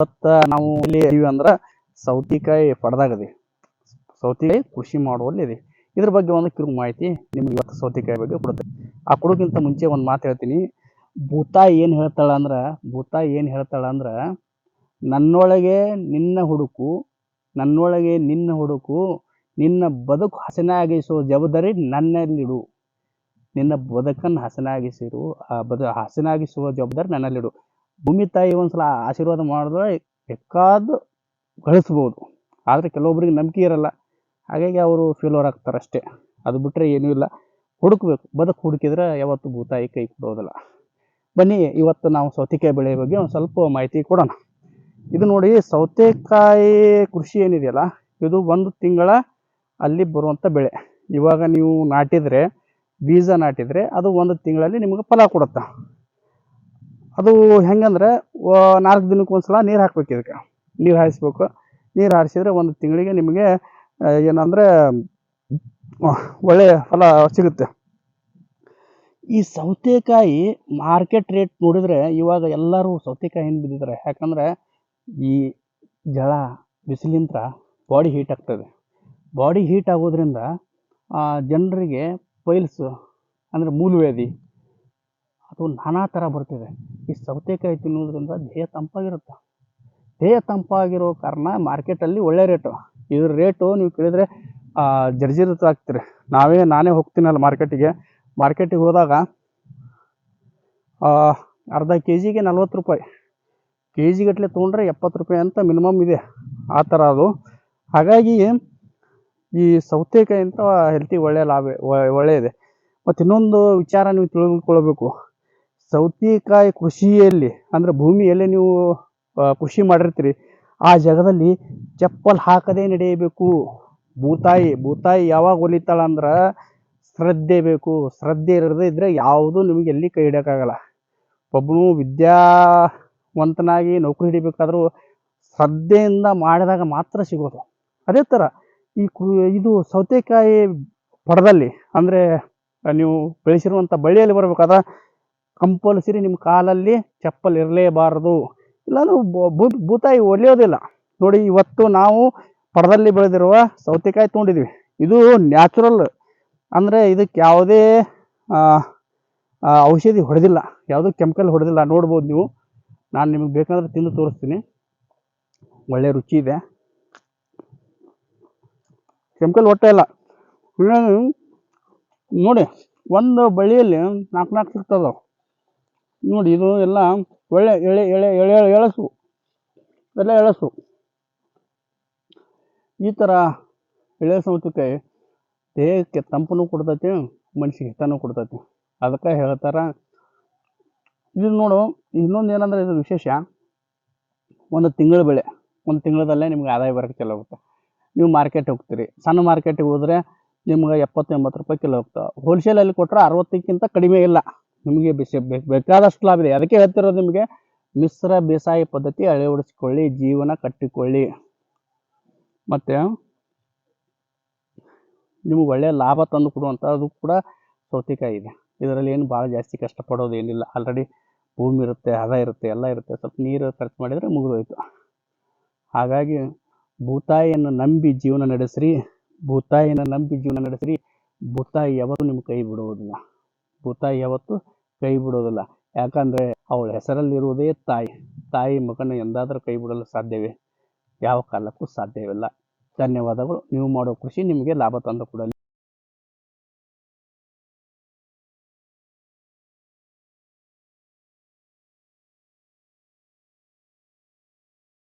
ಇವತ್ತ ನಾವು ಇಲ್ಲಿ ಇದೀವಿ ಅಂದ್ರ ಸೌತಿಕಾಯಿ ಪಡ್ದಾಗದಿ. ಸೌತಿಕಾಯಿ ಕೃಷಿ ಮಾಡುವಲ್ಲಿ ಇದೆ ಇದ್ರ ಬಗ್ಗೆ ಒಂದು ಕಿರು ಮಾಹಿತಿ ನಿಮ್ಗೆ ಇವತ್ತು ಸೌತಿಕಾಯಿ ಬಗ್ಗೆ ಕೊಡುತ್ತೆ ಆ ಕೊಡೋಕ್ಕಿಂತ ಮುಂಚೆ ಒಂದು ಮಾತು ಹೇಳ್ತೀನಿ. ಭೂತಾಯಿ ಏನು ಹೇಳ್ತಾಳ ಅಂದ್ರ ಭೂತಾಯಿ ಏನು ಹೇಳ್ತಾಳ ಅಂದ್ರ, ನನ್ನೊಳಗೆ ನಿನ್ನ ಹುಡುಕು, ನನ್ನೊಳಗೆ ನಿನ್ನ ಹುಡುಕು, ನಿನ್ನ ಬದುಕು ಹಸನಾಗಿಸೋ ಜವಾಬ್ದಾರಿ ನನ್ನಲ್ಲಿಡು. ನಿನ್ನ ಬದುಕನ್ನು ಹಸನಾಗಿಸಿರು, ಆ ಬದ ಹಸನಾಗಿಸುವ ಜವಾಬ್ದಾರಿ ನನ್ನಲ್ಲಿಡು. ಭೂಮಿ ತಾಯಿ ಒಂದ್ಸಲ ಆಶೀರ್ವಾದ ಮಾಡಿದ್ರೆ ಬೇಕಾದ ಗಳಿಸ್ಬೋದು. ಆದರೆ ಕೆಲವೊಬ್ರಿಗೆ ನಂಬಿಕೆ ಇರಲ್ಲ. ಹಾಗಾಗಿ ಅವರು ಫೇಲೋರ್ ಆಗ್ತಾರೆ ಅಷ್ಟೇ. ಅದು ಬಿಟ್ಟರೆ ಏನೂ ಇಲ್ಲ. ಹುಡುಕ್ಬೇಕು. ಬದುಕು ಹುಡುಕಿದ್ರೆ ಯಾವತ್ತು ಭೂತಾಯಿ ಕೈ ಕೊಡೋದಿಲ್ಲ. ಬನ್ನಿ, ಇವತ್ತು ನಾವು ಸೌತೆಕಾಯಿ ಬೆಳೆ ಬಗ್ಗೆ ಒಂದು ಸ್ವಲ್ಪ ಮಾಹಿತಿ ಕೊಡೋಣ. ಇದು ನೋಡಿ, ಸೌತೆಕಾಯಿ ಕೃಷಿ ಏನಿದೆಯಲ್ಲ, ಇದು ಒಂದು ತಿಂಗಳ ಅಲ್ಲಿ ಬರುವಂಥ ಬೆಳೆ. ಇವಾಗ ನೀವು ನಾಟಿದರೆ, ಬೀಜ ನಾಟಿದರೆ ಅದು ಒಂದು ತಿಂಗಳಲ್ಲಿ ನಿಮಗೆ ಫಲ ಕೊಡುತ್ತೆ? ಅದು ಹೆಂಗಂದ್ರೆ ನಾಲ್ಕು ದಿನಕ್ಕೆ ಒಂದ್ಸಲ ನೀರು ಹಾಕ್ಬೇಕು ಇದಕ್ಕೆ. ನೀರು ಹಾಯಿಸ್ಬೇಕು. ನೀರು ಹಾರಿಸಿದ್ರೆ ಒಂದು ತಿಂಗಳಿಗೆ ನಿಮಗೆ ಏನಂದ್ರೆ ಒಳ್ಳೆಯ ಫಲ ಸಿಗುತ್ತೆ. ಈ ಸೌತೆಕಾಯಿ ಮಾರ್ಕೆಟ್ ರೇಟ್ ನೋಡಿದ್ರೆ ಇವಾಗ ಎಲ್ಲರೂ ಸೌತೆಕಾಯಿ ಹಿಂದೆ ಬಿದ್ದಿದ್ದಾರೆ. ಯಾಕಂದ್ರೆ ಈ ಜಳ, ಬಿಸಿಲಿಂತ್ರ ಬಾಡಿ ಹೀಟ್ ಆಗ್ತದೆ. ಬಾಡಿ ಹೀಟ್ ಆಗೋದ್ರಿಂದ ಜನರಿಗೆ ಪೈಲ್ಸ್, ಅಂದರೆ ಮೂಲವ್ಯಾಧಿ ಅದು ನಾನಾ ಥರ ಬರ್ತಿದೆ. ಈ ಸೌತೆಕಾಯಿ ತಿನ್ನೋದ್ರಿಂದ ದೇಹ ತಂಪಾಗಿರುತ್ತೆ. ದೇಹ ತಂಪಾಗಿರೋ ಕಾರಣ ಮಾರ್ಕೆಟಲ್ಲಿ ಒಳ್ಳೆ ರೇಟು ಇದ್ರ ರೇಟು ನೀವು ಕೇಳಿದರೆ ಜರ್ಜರಿತ ಆಗ್ತೀರಿ ನಾವೇ, ನಾನೇ ಹೋಗ್ತೀನಲ್ಲ ಮಾರ್ಕೆಟಿಗೆ ಮಾರ್ಕೆಟಿಗೆ ಹೋದಾಗ ಅರ್ಧ ಕೆ ಜಿಗೆ ನಲ್ವತ್ತು ರೂಪಾಯಿ. ಕೆ ಜಿಗಟ್ಟಲೆ ತೊಗೊಂಡ್ರೆ ಎಪ್ಪತ್ತು ರೂಪಾಯಿ ಅಂತ ಮಿನಿಮಮ್ ಇದೆ. ಆ ಥರ ಅದು. ಹಾಗಾಗಿ, ಈ ಸೌತೆಕಾಯಿ ಅಂತ ಹೆಲ್ತಿಗೆ ಒಳ್ಳೆಯ ಲಾಭ ಒಳ್ಳೆಯದೆ ಮತ್ತು ಇನ್ನೊಂದು ವಿಚಾರ ನೀವು ತಿಳಿದುಕೊಳ್ಬೇಕು ಸೌತೆಕಾಯಿ ಕೃಷಿಯಲ್ಲಿ, ಅಂದ್ರೆ ಭೂಮಿಯಲ್ಲಿ ನೀವು ಕೃಷಿ ಮಾಡಿರ್ತೀರಿ, ಆ ಜಾಗದಲ್ಲಿ ಚಪ್ಪಲ್ ಹಾಕದೇ ನಡೆಯಬೇಕು. ಭೂತಾಯಿ ಭೂತಾಯಿ ಯಾವಾಗ ಒಲಿತಾಳ ಅಂದ್ರೆ ಶ್ರದ್ಧೆ ಬೇಕು. ಶ್ರದ್ಧೆ ಇರದೇ ಇದ್ದರೆ ಯಾವುದೂ ನಿಮಗೆ ಎಲ್ಲಿ ಕೈ ಹಿಡಿಯೋಕ್ಕಾಗಲ್ಲ. ಒಬ್ಬನು ವಿದ್ಯಾವಂತನಾಗಿ ನೌಕರಿ ಹಿಡಿಬೇಕಾದ್ರೂ ಶ್ರದ್ಧೆಯಿಂದ ಮಾಡಿದಾಗ ಮಾತ್ರ ಸಿಗೋದು. ಅದೇ ಥರ ಈ ಇದು ಸೌತೆಕಾಯಿ ಪಡದಲ್ಲಿ, ಅಂದರೆ ನೀವು ಬೆಳೆಸಿರುವಂಥ ಬಳ್ಳಿಯಲ್ಲಿ ಬರಬೇಕಾದ್ರೆ ಕಂಪಲ್ಸರಿ ನಿಮ್ಮ ಕಾಲಲ್ಲಿ ಚಪ್ಪಲ್ ಇರಲೇಬಾರದು. ಇಲ್ಲಾಂದ್ರೆ ಭೂತಾಯಿ ಒಲಿಯೋದಿಲ್ಲ ನೋಡಿ, ಇವತ್ತು ನಾವು ಪಡದಲ್ಲಿ ಬೆಳೆದಿರುವ ಸೌತೆಕಾಯಿ ತೊಗೊಂಡಿದ್ವಿ. ಇದು ನ್ಯಾಚುರಲ್. ಅಂದರೆ ಇದಕ್ಕೆ ಯಾವುದೇ ಔಷಧಿ ಹೊಡೆದಿಲ್ಲ. ಯಾವುದೂ ಕೆಮಿಕಲ್ ಹೊಡೆದಿಲ್ಲ. ನೋಡ್ಬೋದು ನೀವು. ನಾನು ನಿಮಗೆ ಬೇಕಂದ್ರೆ ತಿಂದು ತೋರಿಸ್ತೀನಿ. ಒಳ್ಳೆ ರುಚಿ ಇದೆ. ಕೆಮಿಕಲ್ ಹೊಟ್ಟೆ ಇಲ್ಲ. ನೋಡಿ, ಒಂದು ಬಳ್ಳಿಯಲ್ಲಿ ನಾಲ್ಕು ನಾಲ್ಕು ಸಿಗ್ತದೆ ನೋಡಿ, ಇದು ಎಲ್ಲ ಒಳ್ಳೆ ಎಳೆ ಎಳೆ ಎಳೆ ಎಳಸು. ಎಲ್ಲ ಎಳಸು. ಈ ಥರ ಎಳೆ ಸೌತಿಕಾಯಿ ದೇಹಕ್ಕೆ ತಂಪನ್ನು ಕೊಡ್ತೈತಿ, ಮನಸ್ಸಿಗೆ ಹಿತನೂ ಕೊಡ್ತೈತಿ. ಅದಕ್ಕೆ ಹೇಳ್ತಾರೆ. ಇದು ನೋಡು, ಇನ್ನೊಂದು ಏನಂದ್ರೆ ಇದು ವಿಶೇಷ. ಒಂದು ತಿಂಗಳ ಬೆಳೆ. ಒಂದು ತಿಂಗಳದಲ್ಲೇ ನಿಮ್ಗೆ ಆದಾಯ ಬರೋಕ್ಕೆ ಚಲೋ ಹೋಗುತ್ತೆ ನೀವು ಮಾರ್ಕೆಟ್ ಹೋಗ್ತೀರಿ. ಸಣ್ಣ ಮಾರ್ಕೆಟಿಗೆ ಹೋದರೆ ನಿಮ್ಗೆ ಎಪ್ಪತ್ತು, ಎಂಬತ್ತು ರೂಪಾಯಿ ಕಿಲೋ ಹೋಗ್ತಾವೆ ಹೋಲ್ಸೇಲಲ್ಲಿ ಕೊಟ್ಟರೆ ಅರವತ್ತಕ್ಕಿಂತ ಕಡಿಮೆ ಇಲ್ಲ. ನಿಮಗೆ ಬಿಸಿ ಬೇಕಾದಷ್ಟು ಲಾಭ ಇದೆ. ಅದಕ್ಕೆ ಹೇಳ್ತಿರೋದು ನಿಮಗೆ ಮಿಶ್ರ ಬೇಸಾಯ ಪದ್ಧತಿ ಅಳವಡಿಸಿಕೊಳ್ಳಿ, ಜೀವನ ಕಟ್ಟಿಕೊಳ್ಳಿ. ಮತ್ತು ನಿಮಗೆ ಒಳ್ಳೆಯ ಲಾಭ ತಂದು ಕೊಡುವಂಥದ್ದು ಕೂಡ ಸೌತೆಕಾಯಿ ಇದೆ. ಇದರಲ್ಲಿ ಏನು ಭಾಳ ಜಾಸ್ತಿ ಕಷ್ಟಪಡೋದು ಏನಿಲ್ಲ. ಆಲ್ರೆಡಿ ಭೂಮಿ ಇರುತ್ತೆ, ಹದ ಇರುತ್ತೆ, ಎಲ್ಲ ಇರುತ್ತೆ. ಸ್ವಲ್ಪ ನೀರು ಖರ್ಚು ಮಾಡಿದರೆ ಮುಗಿದೋಯ್ತು. ಹಾಗಾಗಿ ಭೂತಾಯಿಯನ್ನು ನಂಬಿ ಜೀವನ ನಡೆಸ್ರಿ. ಭೂತಾಯಿಯನ್ನು ನಂಬಿ ಜೀವನ ನಡೆಸ್ರಿ. ಭೂತಾಯಿ ಯಾವತ್ತೂ ನಿಮ್ಮ ಕೈ ಬಿಡುವುದಿಲ್ಲ ಭೂತಾಯಿ ಯಾವತ್ತೂ ಕೈ ಬಿಡೋದಿಲ್ಲ. ಯಾಕಂದರೆ ಅವಳ ಹೆಸರಲ್ಲಿರುವುದೇ ತಾಯಿ. ತಾಯಿ ಮಗನ ಎಂದಾದರೂ ಕೈ ಬಿಡಲು ಸಾಧ್ಯವೇ? ಯಾವ ಕಾಲಕ್ಕೂ ಸಾಧ್ಯವಿಲ್ಲ. ಧನ್ಯವಾದಗಳು. ನೀವು ಮಾಡೋ ಕೃಷಿ ನಿಮಗೆ ಲಾಭ ತಂದು ಕೊಡಲಿ.